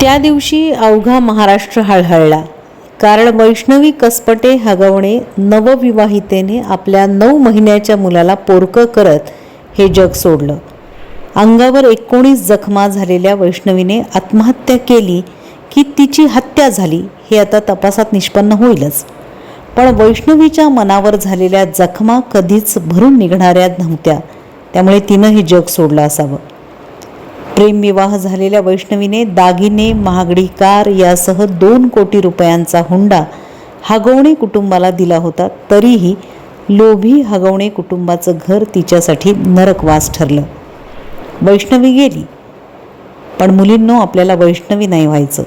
त्या दिवशी अवघा महाराष्ट्र हळहळला. कारण वैष्णवी कसपटे हगवणे नवविवाहितेने आपल्या नऊ महिन्याच्या मुलाला पोरकं करत हे जग सोडलं. अंगावर एकोणीस जखमा झालेल्या वैष्णवीने आत्महत्या केली की तिची हत्या झाली हे आता तपासात निष्पन्न होईलच. पण वैष्णवीच्या मनावर झालेल्या जखमा कधीच भरून निघणाऱ्या नव्हत्या. त्यामुळे तिनं हे जग सोडलं असावं. प्रेमविवाह झालेल्या वैष्णवीने दागिने महागडी कार यासह दोन कोटी रुपयांचा हुंडा हगवणे कुटुंबाला दिला होता. तरीही लोभी हगवणे कुटुंबाचं घर तिच्यासाठी नरकवास ठरलं. वैष्णवी गेली. पण मुलींनो आपल्याला वैष्णवी नाही व्हायचं.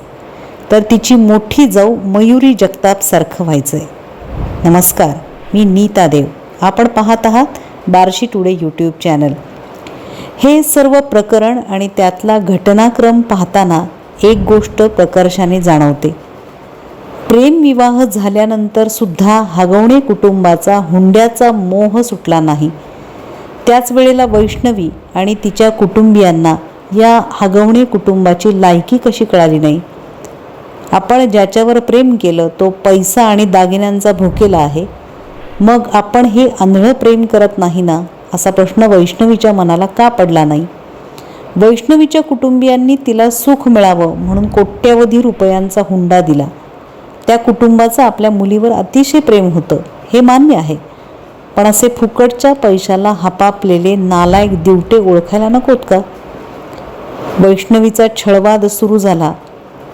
तर तिची मोठी जाऊ मयुरी जगतापसारखं व्हायचं आहे नमस्कार मी नीता देव. आपण पाहत आहात बार्शी टुडे यूट्यूब चॅनल. हे सर्व प्रकरण आणि त्यातला घटनाक्रम पाहताना एक गोष्ट प्रकर्षाने जाणवते. प्रेमविवाह झाल्यानंतर सुद्धा हगवणे कुटुंबाचा हुंड्याचा मोह सुटला नाही. त्याच वेळेला वैष्णवी आणि तिच्या कुटुंबियांना या हगवणे कुटुंबाची लायकी कशी कळाली नाही? आपण ज्याच्यावर प्रेम केलं तो पैसा आणि दागिन्यांचा भुकेला आहे. मग आपण हे आंधळं प्रेम करत नाही ना? असा प्रश्न वैष्णवीच्या मनाला का पडला नाही? वैष्णवीच्या कुटुंबियांनी तिला सुख मिळावं म्हणून कोट्यवधी रुपयांचा हुंडा दिला. त्या कुटुंबाचं आपल्या मुलीवर अतिशय प्रेम होतं हे मान्य आहे. पण असे फुकटच्या पैशाला हपापलेले नालायक दिवटे ओळखायला नकोत का? वैष्णवीचा छळवाद सुरू झाला.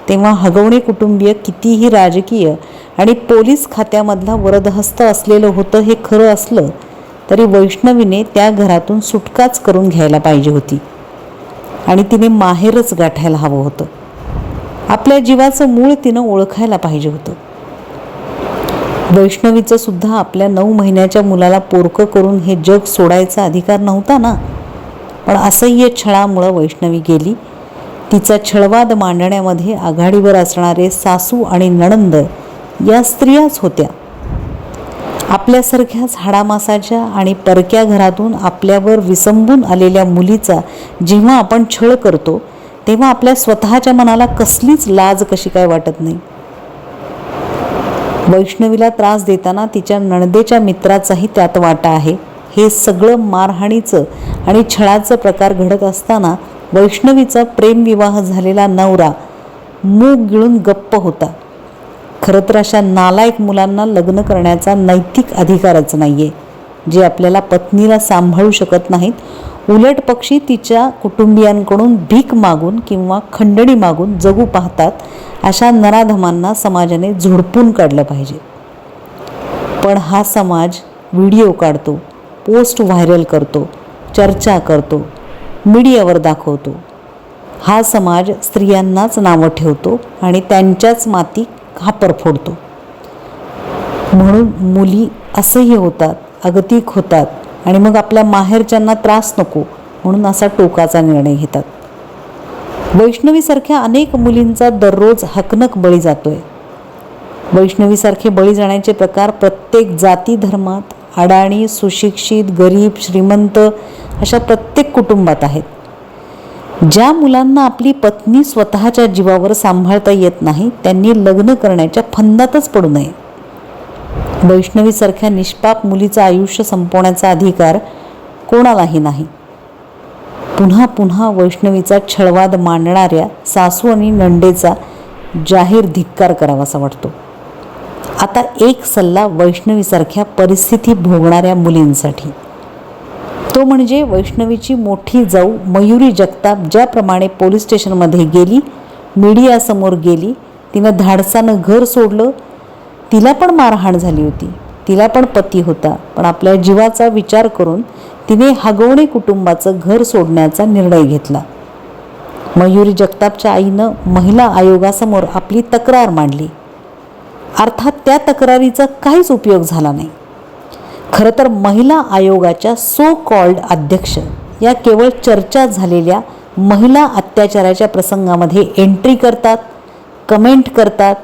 तेव्हा हगवणे कुटुंबीय कितीही राजकीय आणि पोलीस खात्यामधला वरदहस्त असलेलं होतं हे खरं असलं तरी वैष्णवीने त्या घरातून सुटकाच करून घ्यायला पाहिजे होती. आणि तिने माहेरच गाठायला हवं होतं. आपल्या जीवाचं मूळ तिनं ओळखायला पाहिजे होतं. वैष्णवीचं सुद्धा आपल्या नऊ महिन्याच्या मुलाला पोरकं करून हे जग सोडायचा अधिकार नव्हता ना? पण असह्य छळामुळं वैष्णवी गेली. तिचा छळवाद मांडण्यामध्ये आघाडीवर असणारे सासू आणि नणंद या स्त्रियाच होत्या. आपल्यासारख्या हाडामासाच्या आणि परक्या घरातून आपल्यावर विसंबून आलेल्या मुलीचा जेव्हा आपण छळ करतो तेव्हा आपल्या स्वतःच्या मनाला कसलीच लाज कशी काय वाटत नाही? वैष्णवीला त्रास देताना तिच्या नणदेच्या मित्राचाही त्यात वाटा आहे. हे सगळं मारहाणीचं आणि छळाचं प्रकार घडत असताना वैष्णवीचा प्रेमविवाह झालेला नवरा मूग गिळून गप्प होता. खरं तर अशा नालायक मुलांना लग्न करण्याचा नैतिक अधिकारच नाही आहे जे आपल्याला पत्नीला सांभाळू शकत नाहीत. उलट पक्षी तिच्या कुटुंबियांकडून भीक मागून किंवा खंडणी मागून जगू पाहतात अशा नराधमांना समाजाने झोडपून काढलं पाहिजे. पण हा समाज व्हिडिओ काढतो पोस्ट व्हायरल करतो चर्चा करतो मीडियावर दाखवतो. हा समाज स्त्रियांनाच नावं ठेवतो आणि त्यांच्याच माती खापर फोडतो. म्हणून मुली असह्य होतात अगतिक होतात आणि मग आपल्या माहेरच्यांना त्रास नको म्हणून असा टोकाचा निर्णय घेतात. वैष्णवीसारख्या अनेक मुलींचा दररोज हकनक बळी जातोय. वैष्णवीसारखे बळी जाण्याचे प्रकार प्रत्येक जाती धर्मात अडाणी सुशिक्षित गरीब श्रीमंत अशा प्रत्येक कुटुंबात आहेत. ज्या मुलांना आपली पत्नी स्वतःच्या जीवावर सांभाळता येत नाही त्यांनी लग्न करण्याच्या फंदातच पडू नये. वैष्णवीसारख्या निष्पाप मुलीचं आयुष्य संपवण्याचा अधिकार कोणालाही नाही. पुन्हा पुन्हा वैष्णवीचा छळवाद मांडणाऱ्या सासू आणि नंडेचा जाहीर धिक्कार करावासा वाटतो. आता एक सल्ला वैष्णवीसारख्या परिस्थिती भोगणाऱ्या मुलींसाठी. तो म्हणजे वैष्णवीची मोठी जाऊ मयुरी जगताप ज्याप्रमाणे पोलीस स्टेशनमध्ये गेली मीडियासमोर गेली तिनं धाडसानं घर सोडलं तिला पण मारहाण झाली होती तिला पण पती होता पण आपल्या जीवाचा विचार करून तिने हगवणे कुटुंबाचं घर सोडण्याचा निर्णय घेतला. मयुरी जगतापच्या आईनं महिला आयोगासमोर आपली तक्रार मांडली. अर्थात त्या तक्रारीचा काहीच उपयोग झाला नाही. खरं तर महिला आयोगाच्या सो कॉल्ड अध्यक्ष या केवळ चर्चा झालेल्या महिला अत्याचाराच्या प्रसंगामध्ये एंट्री करतात कमेंट करतात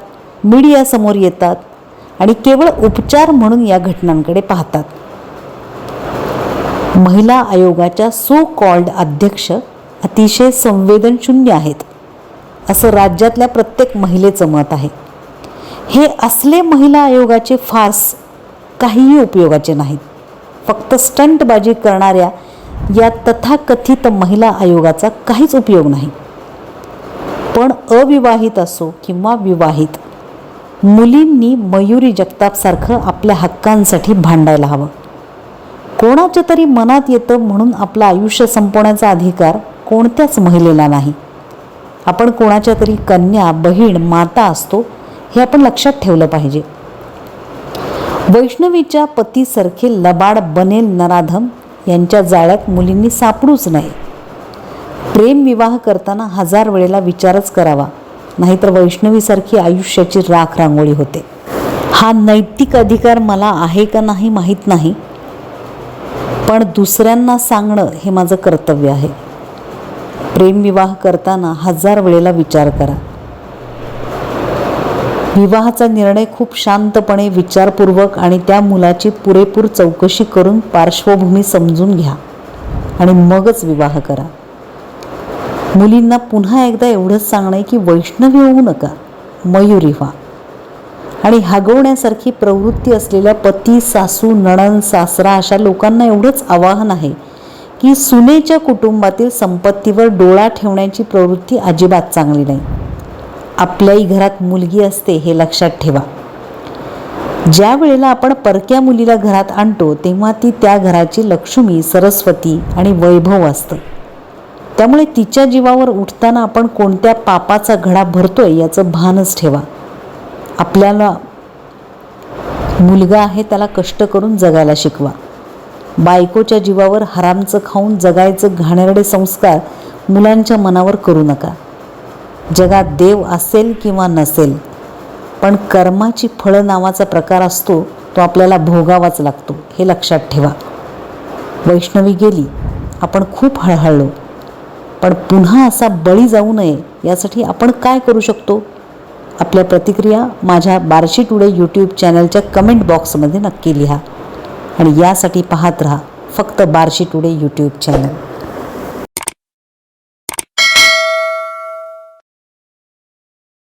मीडियासमोर येतात आणि केवळ उपचार म्हणून या घटनांकडे पाहतात. महिला आयोगाच्या सो कॉल्ड अध्यक्ष अतिशय संवेदनशून्य आहेत असं राज्यातल्या प्रत्येक महिलेचं मत आहे. हे असले महिला आयोगाचे फार्स काहीही उपयोगाचे नाहीत. फक्त स्टंटबाजी करणाऱ्या या तथाकथित महिला आयोगाचा काहीच उपयोग नाही. पण अविवाहित असो किंवा विवाहित मुलींनी मयुरी जगतापसारखं आपल्या हक्कांसाठी भांडायला हवं. कोणाच्या तरी मनात येतं म्हणून आपलं आयुष्य संपवण्याचा अधिकार कोणत्याच महिलेला नाही. आपण कोणाच्या तरी कन्या बहीण माता असतो हे आपण लक्षात ठेवलं पाहिजे. वैष्णवीच्या पतीसारखे लबाड बनेल नराधम यांच्या जाळ्यात मुलींनी सापडूच नाही. प्रेम विवाह करताना हजार वेळेला विचारच करावा नाहीतर वैष्णवीसारखी आयुष्याची राख रांगोळी होते. हा नैतिक अधिकार मला आहे का नाही माहीत नाही पण दुसऱ्यांना सांगणं हे माझं कर्तव्य आहे. प्रेमविवाह करताना हजार वेळेला विचार करा. विवाहाचा निर्णय खूप शांतपणे विचारपूर्वक आणि त्या मुलाची पुरेपूर चौकशी करून पार्श्वभूमी समजून घ्या आणि मगच विवाह करा. मुलींना पुन्हा एकदा एवढंच सांगणं आहे की वैष्णवी होऊ नका मयुरी व्हा. आणि हगवण्यासारखी प्रवृत्ती असलेल्या पती सासू नणन सासरा अशा लोकांना एवढंच आवाहन आहे की सुनेच्या कुटुंबातील संपत्तीवर डोळा ठेवण्याची प्रवृत्ती अजिबात चांगली नाही. आपल्याही घरात मुलगी असते हे लक्षात ठेवा. ज्या वेळेला आपण परक्या मुलीला घरात आणतो तेव्हा ती त्या घराची लक्ष्मी सरस्वती आणि वैभव असतं. त्यामुळे तिच्या जीवावर उठताना आपण कोणत्या पापाचा घडा भरतोय याचं भानच ठेवा. आपल्याला मुलगा आहे त्याला कष्ट करून जगायला शिकवा. बायकोच्या जीवावर हरामचं खाऊन जगायचं घाणेरडे संस्कार मुलांच्या मनावर करू नका. जगात देव असेल किंवा नसेल पण कर्माची फळं नावाचा प्रकार असतो तो आपल्याला भोगावाच लागतो. हे लक्षात ठेवा. वैष्णवी गेली आपण खूप हळहळलो. पण पुन्हा असा बळी जाऊ नये यासाठी आपण काय करू शकतो? आपल्या प्रतिक्रिया माझ्या बार्शी टुडे यूट्यूब चॅनलच्या कमेंट बॉक्समध्ये नक्की लिहा. आणि यासाठी पाहत राहा फक्त बार्शी टुडे यूट्यूब चॅनल.